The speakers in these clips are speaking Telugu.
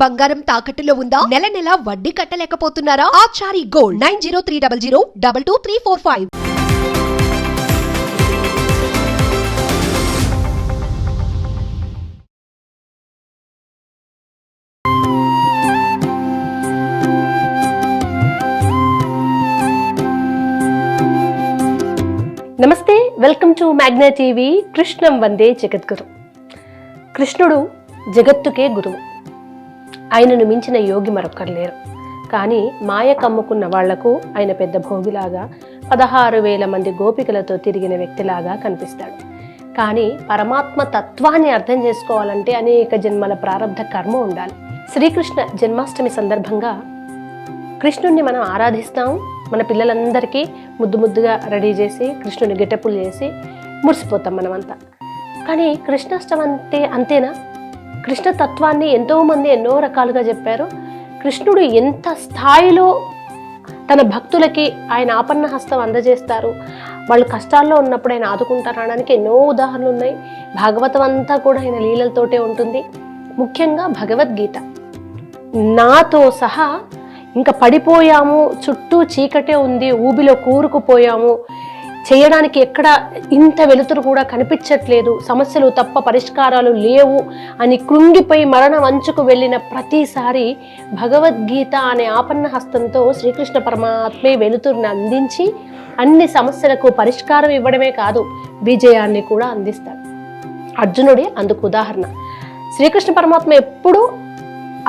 బంగారం తాకట్టులో ఉందా? నెల నెల వడ్డీ కట్టలేకపోతున్నారా? Achari gold nine zero three double zero double two three four five. నమస్తే వెల్కమ్ టు మ్యాగ్నా టీవీ. కృష్ణం వందే జగద్గురు. కృష్ణుడు జగత్తుకే గురువు. ఆయనను మించిన యోగి మరొక్కరు లేరు. కానీ మాయ కమ్ముకున్న వాళ్ళకు ఆయన పెద్ద భోగిలాగా పదహారు వేల మంది గోపికలతో తిరిగిన వ్యక్తిలాగా కనిపిస్తాడు. కానీ పరమాత్మ తత్వాన్ని అర్థం చేసుకోవాలంటే అనేక జన్మల ప్రారంధ కర్మ ఉండాలి. శ్రీకృష్ణ జన్మాష్టమి సందర్భంగా కృష్ణుణ్ణి మనం ఆరాధిస్తాం. మన పిల్లలందరికీ ముద్దు ముద్దుగా రెడీ చేసి కృష్ణుని గెటపులు చేసి మురిసిపోతాం మనమంతా. కానీ కృష్ణాష్టమి అంతే అంతేనా? కృష్ణ తత్వాన్ని ఎంతోమంది ఎన్నో రకాలుగా చెప్పారు. కృష్ణుడు ఎంత స్థాయిలో తన భక్తులకి ఆయన ఆపన్న హస్తం అందజేస్తారు. వాళ్ళు కష్టాల్లో ఉన్నప్పుడు ఆయన ఆదుకుంటారు అనడానికి ఎన్నో ఉదాహరణలు ఉన్నాయి. భాగవతం అంతా కూడా ఆయన లీలలతోటే ఉంటుంది. ముఖ్యంగా భగవద్గీత. నాతో సహా ఇంకా పడిపోయాము చుట్టూ చీకటే ఉంది ఊబిలో కూరుకుపోయాము చేయడానికి ఎక్కడ ఇంత వెలుతురు కూడా కనిపించట్లేదు. సమస్యలు తప్ప పరిష్కారాలు లేవు అని కృంగిపోయి మరణం అంచుకు వెళ్ళిన ప్రతిసారి భగవద్గీత అనే ఆపన్న హస్తంతో శ్రీకృష్ణ పరమాత్మే వెలుతురుని అందించి అన్ని సమస్యలకు పరిష్కారం ఇవ్వడమే కాదు విజయాన్ని కూడా అందిస్తాడు. అర్జునుడే అందుకు ఉదాహరణ. శ్రీకృష్ణ పరమాత్మ ఎప్పుడూ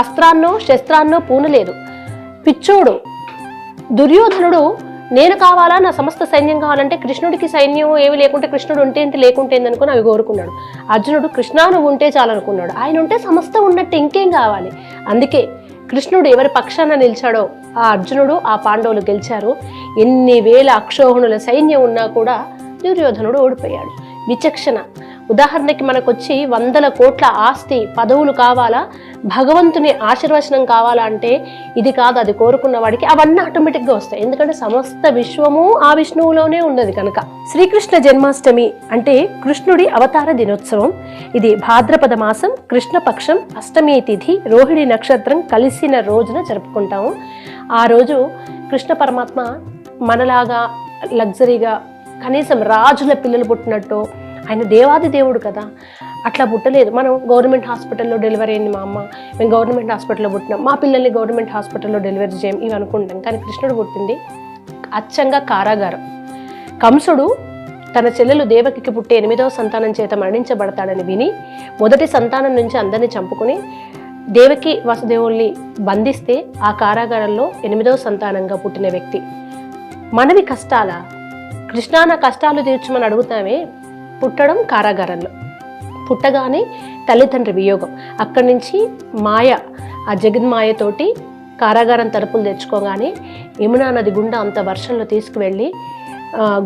అస్త్రాన్నో శస్త్రాన్నో పూనలేదు. పిచ్చోడు దుర్యోధనుడు నేను కావాలా? నా సమస్త సైన్యం కావాలంటే కృష్ణుడికి సైన్యం ఏమి లేకుంటే కృష్ణుడు ఉంటే ఏంటి లేకుంటే అనుకుని అవి కోరుకున్నాడు. అర్జునుడు కృష్ణాను నువ్వు ఉంటే చాలనుకున్నాడు. ఆయన ఉంటే సమస్త ఉన్నట్టు ఇంకేం కావాలి? అందుకే కృష్ణుడు ఎవరి పక్షాన నిలిచాడో ఆ అర్జునుడు ఆ పాండవులు గెలిచారు. ఎన్ని వేల అక్షోహణుల సైన్యం ఉన్నా కూడా దుర్యోధనుడు ఓడిపోయాడు. విచక్షణ. ఉదాహరణకి మనకొచ్చి వందల కోట్ల ఆస్తి పదవులు కావాలా భగవంతుని ఆశీర్వచనం కావాలా అంటే ఇది కాదు అది కోరుకున్న వాడికి అవన్నీ ఆటోమేటిక్గా వస్తాయి. ఎందుకంటే సమస్త విశ్వము ఆ విష్ణువులోనే ఉన్నది కనుక. శ్రీకృష్ణ జన్మాష్టమి అంటే కృష్ణుడి అవతార దినోత్సవం. ఇది భాద్రపద మాసం కృష్ణపక్షం అష్టమి తిథి రోహిణి నక్షత్రం కలిసిన రోజున జరుపుకుంటాము. ఆ రోజు కృష్ణ పరమాత్మ మనలాగా లగ్జరీగా కనీసం రాజుల పిల్లలు పుట్టినట్టు ఆయన దేవాది దేవుడు కదా. అట్లా పుట్టలేదు. మనం గవర్నమెంట్ హాస్పిటల్లో డెలివరీ అయింది మా అమ్మ. మేము గవర్నమెంట్ హాస్పిటల్లో పుట్టినాం. మా పిల్లల్ని గవర్నమెంట్ హాస్పిటల్లో డెలివరీ చేయం ఇవి అనుకుంటాం. కానీ కృష్ణుడు పుట్టింది అచ్చంగా కారాగారం. కంసుడు తన చెల్లెలు దేవకికి పుట్టే ఎనిమిదవ సంతానం చేత మరణించబడతాడని విని మొదటి సంతానం నుంచి అందరినీ చంపుకుని దేవకి వాసుదేవుల్ని బంధిస్తే ఆ కారాగారంలో ఎనిమిదవ సంతానంగా పుట్టిన వ్యక్తి. మనవి కష్టాల? కృష్ణా నా కష్టాలు తీర్చమని అడుగుతామే పుట్టడం కారాగారంలో. పుట్టగానే తల్లిదండ్రి వియోగం. అక్కడి నుంచి మాయ ఆ జగన్మాయతోటి కారాగారం తలుపులు తెచ్చుకోగానే యమునా నది గుండా అంత వర్షంలో తీసుకువెళ్ళి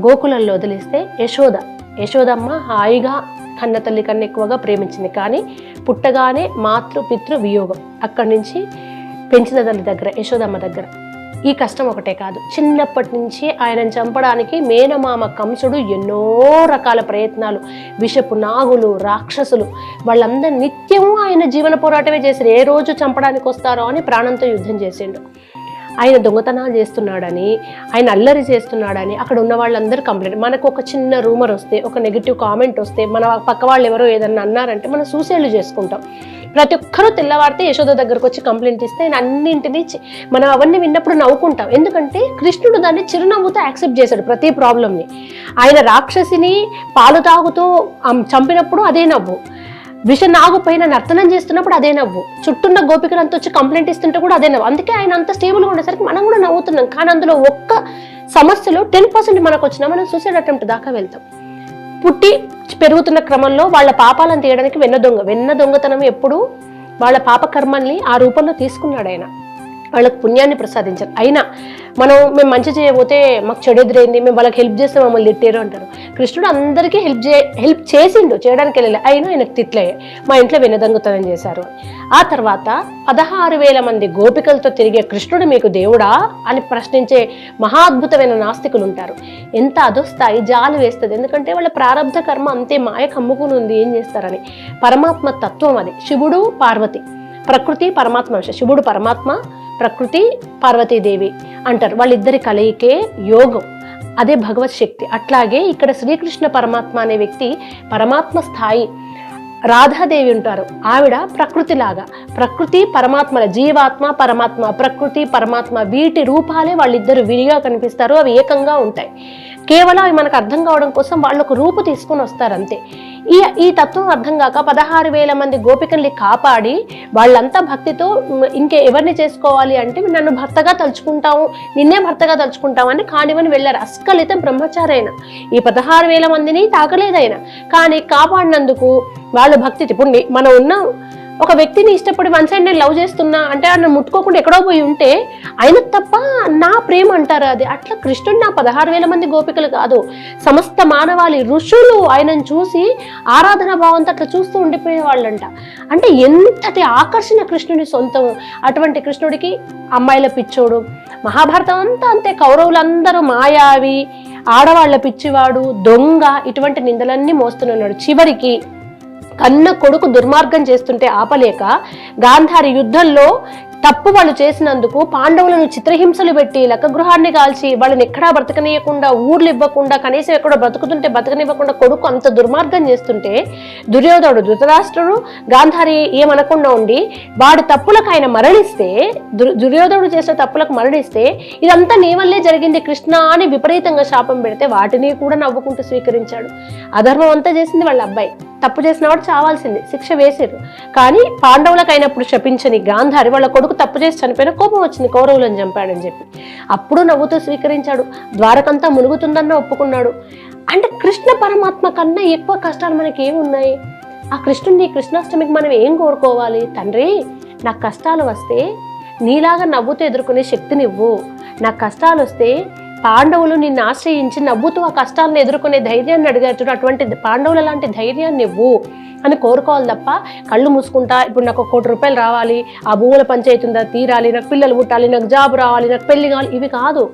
గోకులంలో వదిలేస్తే యశోద. యశోదమ్మ హాయిగా కన్న తల్లి కన్నా ఎక్కువగా ప్రేమించింది. కానీ పుట్టగానే మాతృ పితృ వియోగం. అక్కడి నుంచి పెంచిన తల్లి దగ్గర యశోదమ్మ దగ్గర. ఈ కష్టం ఒకటే కాదు. చిన్నప్పటి నుంచి ఆయనను చంపడానికి మేనమామ కంసుడు ఎన్నో రకాల ప్రయత్నాలు. విషపు నాగులు రాక్షసులు వాళ్ళందరూ నిత్యము ఆయన జీవన పోరాటమే చేశారు. ఏ రోజు చంపడానికి వస్తారో అని ప్రాణంతో యుద్ధం చేసిండు. ఆయన దొంగతనాలు చేస్తున్నాడని ఆయన అల్లరి చేస్తున్నాడని అక్కడ ఉన్న వాళ్ళందరూ కంప్లైంట్. మనకు ఒక చిన్న రూమర్ వస్తే ఒక నెగిటివ్ కామెంట్ వస్తే మన పక్క వాళ్ళు ఎవరో ఏదన్నా అన్నారంటే మనం సూసైడ్లు చేసుకుంటాం. ప్రతి ఒక్కరూ తెల్లవారితే యశోద దగ్గరకు వచ్చి కంప్లైంట్ ఇస్తే ఆయన అన్నింటినీ మనం అవన్నీ విన్నప్పుడు నవ్వుకుంటాం. ఎందుకంటే కృష్ణుడు దాన్ని చిరునవ్వుతో యాక్సెప్ట్ చేశాడు ప్రతి ప్రాబ్లమ్ని ఆయన రాక్షసిని పాలు తాగుతూ చంపినప్పుడు అదే నవ్వు. విష నాగు పైన నర్తనం చేస్తున్నప్పుడు అదే నవ్వు. చుట్టూన్న గోపికలంతా వచ్చి కంప్లైంట్ ఇస్తుంటే కూడా అదే నవ్వు. అందుకే ఆయన అంత స్టేబుల్గా ఉండేసరికి మనం కూడా నవ్వుతున్నాం. కానీ అందులో ఒక్క సమస్యలో టెన్ పర్సెంట్ మనకు వచ్చినా మనం సూసైడ్ అటెంప్ట్ దాకా వెళ్తాం. పుట్టి పెరుగుతున్న క్రమంలో వాళ్ళ పాపాలను తీయడానికి వెన్న దొంగ వెన్న దొంగతనం ఎప్పుడు వాళ్ళ పాపకర్మల్ని ఆ రూపంలో తీసుకున్నాడు ఆయన. వాళ్ళకి పుణ్యాన్ని ప్రసాదించారు అయినా మనం మేము మంచి చేయబోతే మాకు చెడు ఎదురైంది మేము వాళ్ళకి హెల్ప్ చేస్తే మమ్మల్ని తిట్టారు అంటారు. కృష్ణుడు అందరికీ హెల్ప్ చే హెల్ప్ చేసిండు చేయడానికి వెళ్ళలే. అయినా ఆయనకు తిట్లయ్యాయి మా ఇంట్లో వినదంగుతనం చేశారు. ఆ తర్వాత పదహారు వేల మంది గోపికలతో తిరిగే కృష్ణుడు మీకు దేవుడా అని ప్రశ్నించే మహాద్భుతమైన నాస్తికులు ఉంటారు. ఎంత అదొస్తాయి జాలి వేస్తుంది. ఎందుకంటే వాళ్ళ ప్రారంధ కర్మ అంతే మాయ కమ్ముకుని ఉంది ఏం చేస్తారని. పరమాత్మ తత్వం అది. శివుడు పార్వతి. ప్రకృతి పరమాత్మ శివుడు పరమాత్మ ప్రకృతి పార్వతీదేవి అంటారు. వాళ్ళిద్దరి కలయికే యోగం. అదే భగవత్ శక్తి. అట్లాగే ఇక్కడ శ్రీకృష్ణ పరమాత్మ అనే వ్యక్తి పరమాత్మ స్థాయి రాధాదేవి ఉంటారు. ఆవిడ ప్రకృతిలాగా. ప్రకృతి పరమాత్మల జీవాత్మ పరమాత్మ ప్రకృతి పరమాత్మ వీటి రూపాలే వాళ్ళిద్దరు విడిగా కనిపిస్తారు. అవి ఏకంగా ఉంటాయి. కేవలం అవి మనకు అర్థం కావడం కోసం వాళ్ళు ఒక రూపు తీసుకొని వస్తారు అంతే. ఈ ఈ తత్వం అర్థం కాక పదహారు వేల మంది గోపికల్ని కాపాడి వాళ్ళంతా భక్తితో ఇంకే ఎవరిని చేసుకోవాలి అంటే నన్ను భర్తగా తలుచుకుంటాము నిన్నే భర్తగా తలుచుకుంటాము అని కానివని వెళ్ళారు. అస్కలితం బ్రహ్మచారి ఈ పదహారు వేల మందిని తాకలేదైనా. కానీ కాపాడినందుకు వాళ్ళ భక్తి ఇప్పుడు మనం ఉన్నాం ఒక వ్యక్తిని ఇష్టపడి వన్ సైడ్ నేను లవ్ చేస్తున్నా అంటే ఆయన ముట్టుకోకుండా ఎక్కడో పోయి ఉంటే ఆయన తప్ప నా ప్రేమ అంటారు అది? అట్లా కృష్ణుడు నా పదహారు వేల మంది గోపికలు కాదు. సమస్త మానవాళి ఋషులు ఆయనను చూసి ఆరాధన భావంతో అట్లా చూస్తూ ఉండిపోయే వాళ్ళంట అంటే ఎంతటి ఆకర్షణ కృష్ణుడి సొంతం. అటువంటి కృష్ణుడికి అమ్మాయిల పిచ్చోడు మహాభారతం అంతా అంతే. కౌరవులందరూ మాయావి ఆడవాళ్ళ పిచ్చివాడు దొంగ ఇటువంటి నిందలన్నీ మోస్తున్నాడు చివరికి కన్న కొడుకు దుర్మార్గం చేస్తుంటే ఆపలేక గాంధారి యుద్ధంలో తప్పు వాళ్ళు చేసినందుకు పాండవులను చిత్రహింసలు పెట్టి లక్కగృహాన్ని కాల్చి వాళ్ళని ఎక్కడా బ్రతకనీయకుండా ఊర్లు ఇవ్వకుండా కనీసం ఎక్కడో బ్రతుకుతుంటే బ్రతకనివ్వకుండా కొడుకు అంత దుర్మార్గం చేస్తుంటే దుర్యోధనుడు ధృతరాష్ట్రుడు గాంధారి ఏమనకుండా ఉండి వాడి తప్పులకు ఆయన మరణిస్తే దుర్యోధనుడు చేసిన తప్పులకు మరణిస్తే ఇదంతా నీ వల్లే జరిగింది కృష్ణ అని విపరీతంగా శాపం పెడితే వాటిని కూడా నవ్వుకుంటూ స్వీకరించాడు. అధర్మం అంతా చేసింది వాళ్ళ అబ్బాయి. తప్పు చేసిన వాడు చావాల్సింది శిక్ష వేసారు కానీ పాండవులకు అయినప్పుడు శపించని గాంధారి వాళ్ళ కొడుకు తప్పు చేసి చనిపోయిన కోపం వచ్చింది కౌరవులను చంపాడని చెప్పి. అప్పుడు నవ్వుతూ స్వీకరించాడు. ద్వారకంతా మునుగుతుందన్న ఒప్పుకున్నాడు. అంటే కృష్ణ పరమాత్మ కన్నా ఎక్కువ కష్టాలు మనకి ఏమున్నాయి ఆ కృష్ణుడిని కృష్ణాష్టమికి మనం ఏం కోరుకోవాలి? తండ్రి నాకు కష్టాలు వస్తే నీలాగా నవ్వుతూ ఎదుర్కొనే శక్తినివ్వు. నాకు కష్టాలు వస్తే పాండవులు నిన్ను ఆశ్రయించి నవ్వుతూ ఆ కష్టాలను ఎదుర్కొనే ధైర్యాన్ని అడిగారు చూడు అటువంటి పాండవుల లాంటి ధైర్యాన్ని ఇవ్వు. అని కోరుకోవాలి తప్ప కళ్ళు మూసుకుంటా ఇప్పుడు నాకు ఒక కోటి రూపాయలు రావాలి ఆ భూముల పంచాయతీ ఉందా తీరాలి నాకు పిల్లలు పుట్టాలి నాకు జాబ్ రావాలి నాకు పెళ్ళి కావాలి. ఇవి కాదు.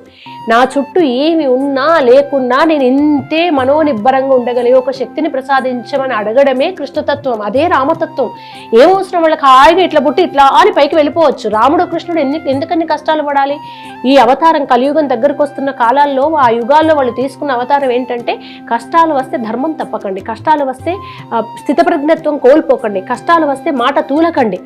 నా చుట్టూ ఏమి ఉన్నా లేకున్నా నేను ఇంతే మనోనిబ్బరంగా ఉండగలిగే ఒక శక్తిని ప్రసాదించమని అడగడమే కృష్ణతత్వం. అదే రామతత్వం. ఏమవసరం అవసరం వాళ్ళకి హాయిగా ఇట్లా పుట్టి ఇట్లా అని పైకి వెళ్ళిపోవచ్చు. రాముడు కృష్ణుడు ఎన్ని ఎందుకన్ని కష్టాలు పడాలి? ఈ అవతారం కలియుగం దగ్గరకు వస్తున్న కాలాల్లో ఆ యుగాల్లో వాళ్ళు తీసుకున్న అవతారం ఏంటంటే కష్టాలు వస్తే ధర్మం తప్పకండి. కష్టాలు వస్తే స్థితప్రద కృతజ్ఞత్వం కోల్పోకండి. కష్టాలు వస్తే మాట తూలకండి.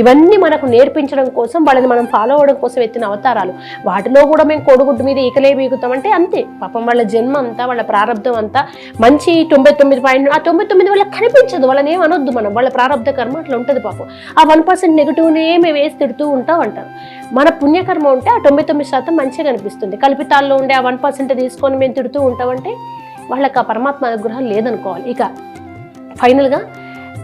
ఇవన్నీ మనకు నేర్పించడం కోసం వాళ్ళని మనం ఫాలో అవ్వడం కోసం ఎత్తిన అవతారాలు. వాటిలో కూడా మేము కోడిగుడ్డు మీద ఈకలే బీగుతామంటే అంతే. పాపం వాళ్ళ జన్మ అంతా వాళ్ళ ప్రారంధం అంతా మంచి తొంభై తొమ్మిది పాయింట్ ఆ తొంభై తొమ్మిది వాళ్ళకి కనిపించదు. వాళ్ళని ఏం అనొద్దు మనం. వాళ్ళ ప్రారంధ కర్మ అట్లా ఉంటుంది పాపం. ఆ వన్ పర్సెంట్ నెగిటివ్నే మేము వేసి తిడుతూ ఉంటాం అంటారు మన పుణ్యకర్మ ఉంటే ఆ తొంభై తొమ్మిది శాతం మంచిగా కనిపిస్తుంది. కల్పితాల్లో ఉండే ఆ వన్ పర్సెంట్ తీసుకొని మేము తిడుతూ ఉంటామంటే వాళ్ళకి ఆ పరమాత్మ అనుగ్రహం లేదనుకోవాలి. ఇక ఫైనల్గా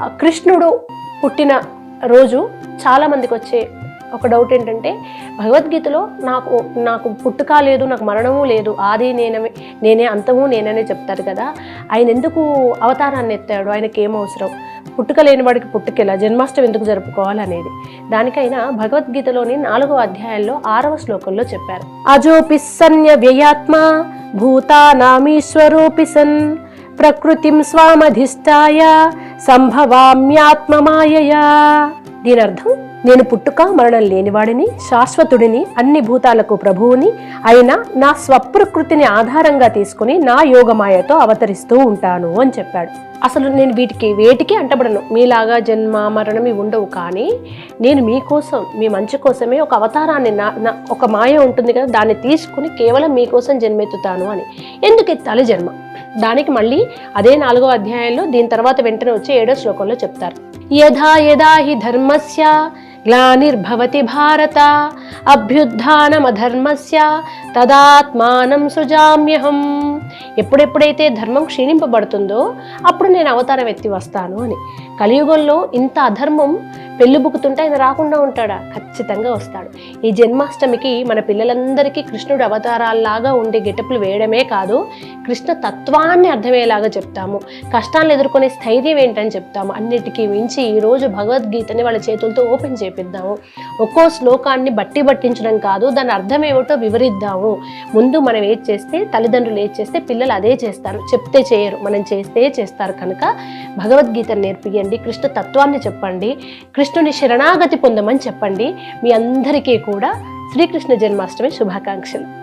కృష్ణుడు పుట్టిన రోజు చాలామందికి వచ్చే ఒక డౌట్ ఏంటంటే భగవద్గీతలో నాకు నాకు పుట్టుక లేదు నాకు మరణము లేదు ఆది నేనమే నేనే అంతము నేననే చెప్తారు కదా. ఆయన ఎందుకు అవతారాన్ని ఎత్తాడు? ఆయనకి ఏమవసరం పుట్టుక లేని వాడికి పుట్టుకెలా జన్మాష్టమి ఎందుకు జరుపుకోవాలనేది. దానికైనా భగవద్గీతలోని నాలుగో అధ్యాయంలో ఆరవ శ్లోకంలో చెప్పారు. అజోపిస్సన్య వ్యయాత్మ భూతానామీశ్వరోపి సన్ ప్రకృతిం స్వామధిష్టాయ సంభవామ్యాత్మమాయయా. దీని అర్థం నేను పుట్టుక మరణం లేనివాడిని శాశ్వతుడిని అన్ని భూతాలకు ప్రభువుని అయినా నా స్వప్రకృతిని ఆధారంగా తీసుకుని నా యోగమాయతో అవతరిస్తూ ఉంటాను అని చెప్పాడు. అసలు నేను వీటికి వేటికి అంటబడను. మీలాగా జన్మ మరణం ఇవి ఉండవు కానీ నేను మీకోసం మీ మంచి కోసమే ఒక అవతారాన్ని నా నా ఒక మాయ ఉంటుంది కదా దాన్ని తీసుకుని కేవలం మీకోసం జన్మెత్తుతాను అని. ఎందుకు ఎత్తాలి జన్మ? దానికి మళ్ళీ అదే నాలుగో అధ్యాయంలో దీని తర్వాత వెంటనే వచ్చే ఏడో శ్లోకంలో చెప్తారు. యథా యదా హి ధర్మస్య గ్లానిర్భవతి భారత అభ్యుత్నమధర్మస్య తదాత్మానం సృజామ్యహం. ఎప్పుడెప్పుడైతే ధర్మం క్షీణింపబడుతుందో అప్పుడు నేను అవతారం ఎత్తి వస్తాను అని. కలియుగంలో ఇంత అధర్మం పెళ్ళిబుకుతుంటే ఆయన రాకుండా ఉంటాడా? ఖచ్చితంగా వస్తాడు. ఈ జన్మాష్టమికి మన పిల్లలందరికీ కృష్ణుడు అవతారాల్లాగా ఉండే గెటప్లు వేయడమే కాదు కృష్ణ తత్వాన్ని అర్థమయ్యేలాగా చెప్తాము. కష్టాలను ఎదుర్కొనే స్థైర్యం ఏంటని చెప్తాము. అన్నిటికీ మించి ఈరోజు భగవద్గీతని వాళ్ళ చేతులతో ఓపెన్ చేపిద్దాము. ఒక్కో శ్లోకాన్ని బట్టి పట్టించడం కాదు దాని అర్థం ఏమిటో వివరిద్దాము. ముందు మనం ఏది చేస్తే తల్లిదండ్రులు ఏది చేస్తే పిల్లలు అదే చేస్తారు. చెప్తే చేయరు మనం చేస్తే చేస్తారు కనుక భగవద్గీతను నేర్పియండి చెప్పండి కృష్ణ తత్వాన్ని చెప్పండి. కృష్ణుని శరణాగతి పొందమని చెప్పండి. మీ అందరికీ కూడా శ్రీకృష్ణ జన్మాష్టమి శుభాకాంక్షలు.